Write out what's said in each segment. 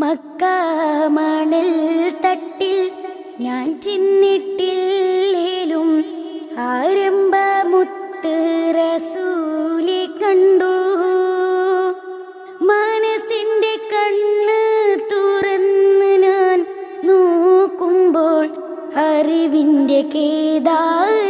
മക്കാമണൽ തട്ടിൽ ഞാൻ ചിന്നിട്ടില്ലേലും ആരംഭ മുത്ത് റസൂലെ കണ്ടു. മനസ്സിന്റെ കണ്ണ് തുറന്ന് ഞാൻ നോക്കുമ്പോൾ അറിവിന്റെ കേദാരഭൂവി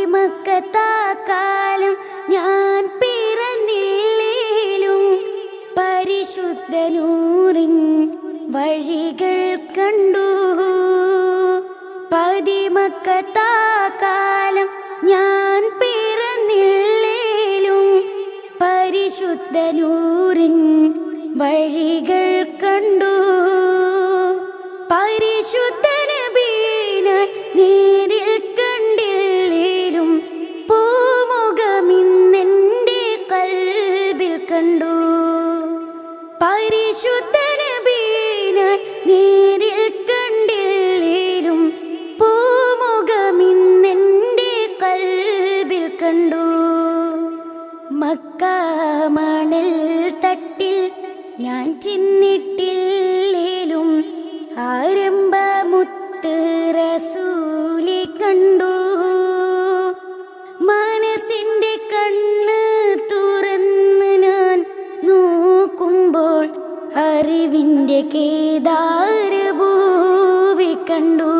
പതിമക്കത്താക്കാലം ഞാൻ പിറന്നില്ലേലും പരിശുദ്ധനൂറിൻ വഴികൾ കണ്ടു. പതിമക്കത്താക്കാലം ഞാൻ പിറന്നില്ലേലും പരിശുദ്ധനൂറിൻ വഴികൾ കണ്ടു. അറിവിന്റെ കേദാരഭൂവി കണ്ടു.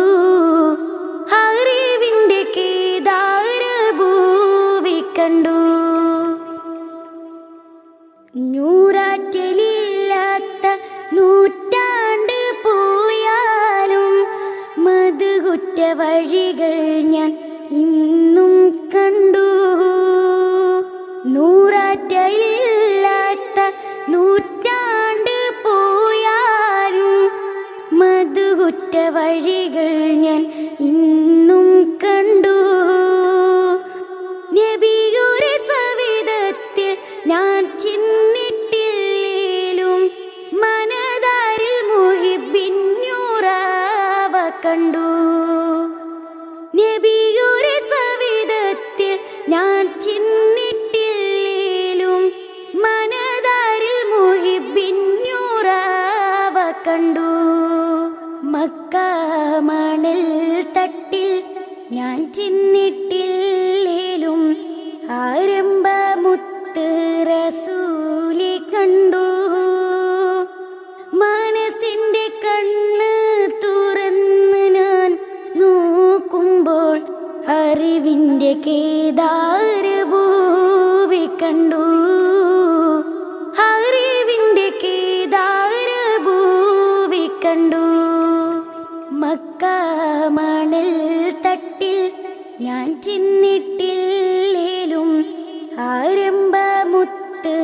നൂറാറ്റലില്ലാത്ത നൂറ്റാണ്ട് പോയാലും മധുകുറ്റ വഴികൾ ഞാൻ ഇന്നും കണ്ടു. നൂറാറ്റലില്ലാത്ത നൂറ്റാണ്ട് പോയാലും മധുകുറ്റ വഴികൾ ഞാൻ ഇന്നും കണ്ടു. നബിയുടെ സവിധത്തിൽ ഞാൻ ചിന്നിട്ടില്ലേലും മണൽ തട്ടിൽ ഞാൻ ചിന്നിട്ടില്ലേലും ആരംഭമുത്ത്